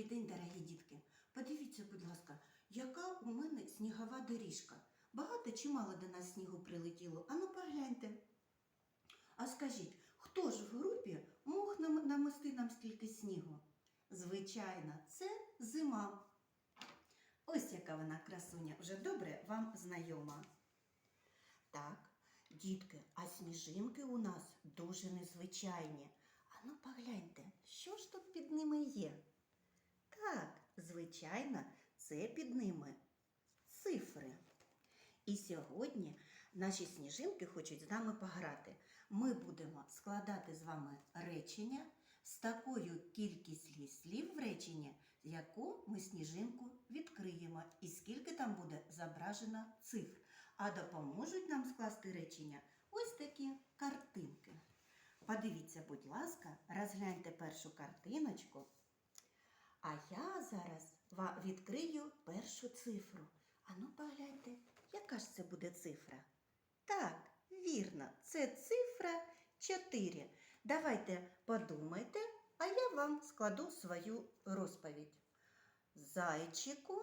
Добрий день, дорогі дітки. Подивіться, будь ласка, яка у мене снігова доріжка. Багато чи мало до нас снігу прилетіло? Ану погляньте. А скажіть, хто ж в групі мог нам намести нам стільки снігу? Звичайно, це зима. Ось яка вона красуня, вже добре вам знайома. Так, дітки, а сніжинки у нас дуже незвичайні. Ану погляньте, що ж тут під ними є? Звичайно, це під ними цифри. І сьогодні наші сніжинки хочуть з нами пограти. Ми будемо складати з вами речення з такою кількістю слів в реченні, яку ми сніжинку відкриємо, і скільки там буде зображено цифр. А допоможуть нам скласти речення ось такі картинки. Подивіться, будь ласка, розгляньте першу картиночку. А я зараз відкрию першу цифру. Ану, погляньте, яка ж це буде цифра? Так, вірно, це цифра 4. Давайте подумайте, а я вам складу свою розповідь. Зайчику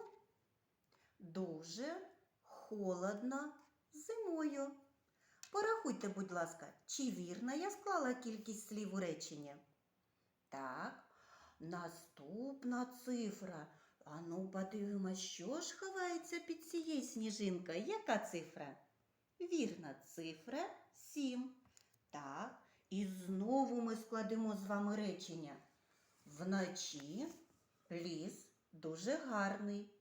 дуже холодно зимою. Порахуйте, будь ласка, чи вірно я склала кількість слів у реченні? Так, наступна цифра. Ану, подивимось, що ж ховається під цією сніжинкою. Яка цифра? Вірна цифра 7. Так, і знову ми складемо з вами речення. Вночі ліс дуже гарний.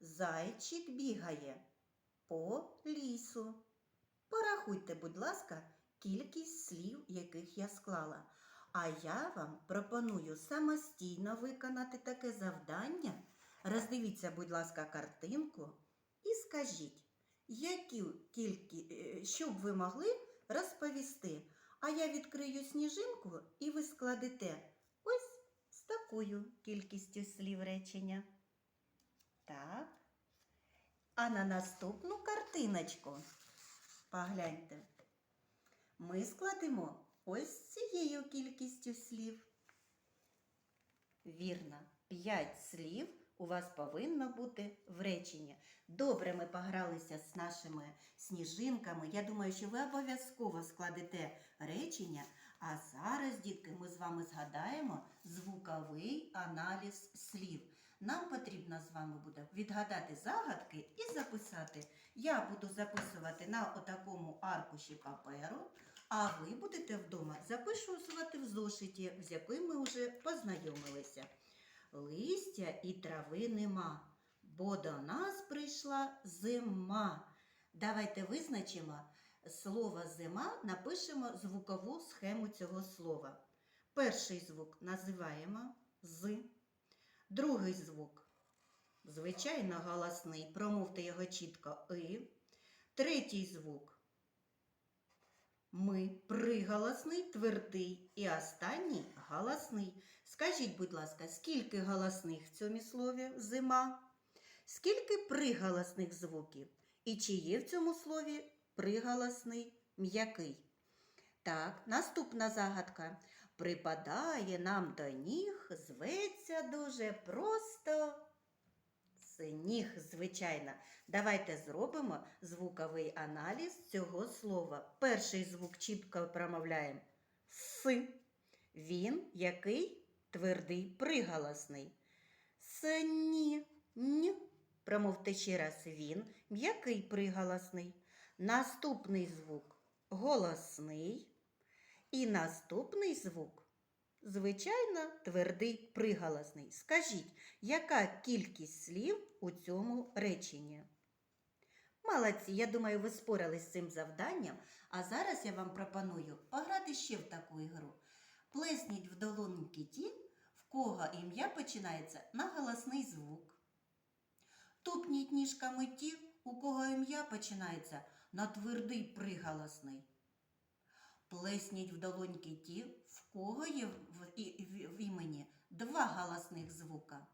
Зайчик бігає по лісу. Порахуйте, будь ласка, кількість слів, яких я склала. А я вам пропоную самостійно виконати таке завдання. Роздивіться, будь ласка, картинку і скажіть, яку кількість, що б ви могли розповісти. А я відкрию сніжинку і ви складете ось з такою кількістю слів речення. Так. А на наступну картиночку погляньте. Ми складемо ось цією кількістю слів. Вірно, п'ять слів у вас повинно бути в реченні. Добре, ми погралися з нашими сніжинками. Я думаю, що ви обов'язково складете речення. А зараз, дітки, ми з вами згадаємо звуковий аналіз слів. Нам потрібно з вами буде відгадати загадки і записати. Я буду записувати на отакому аркуші паперу, а ви будете вдома записувати в зошиті, з яким ми вже познайомилися. Листя і трави нема, бо до нас прийшла зима. Давайте визначимо слово зима, напишемо звукову схему цього слова. Перший звук називаємо з, другий звук, звичайно, голосний, промовте його чітко и. Третій звук ми приголосний, твердий і останній голосний. Скажіть, будь ласка, скільки голосних в цьому слові зима? Скільки приголосних звуків? І чи є в цьому слові приголосний м'який? Так, наступна загадка. Припадає нам до ніг, зветься дуже просто. Сніг, звичайно. Давайте зробимо звуковий аналіз цього слова. Перший звук чітко промовляємо С. Він який твердий приголосний. Сні. Н. Промовте ще раз він м'який приголосний. Наступний звук голосний. І наступний звук Звичайно, твердий приголосний. Скажіть, яка кількість слів у цьому реченні? Молодці, я думаю, ви спорались з цим завданням. А зараз я вам пропоную пограти ще в таку ігру. Плесніть в долоньки ті, в кого ім'я починається на голосний звук. Тупніть ніжками ті, у кого ім'я починається на твердий приголосний. Плесніть в долоньки ті, в кого є в, імені два голосних звука.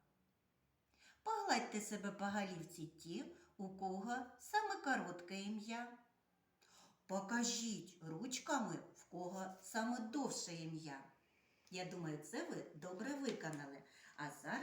Погладьте себе по голівці ті, у кого саме коротке ім'я. Покажіть ручками, в кого саме довше ім'я. Я думаю, це ви добре виконали. А зараз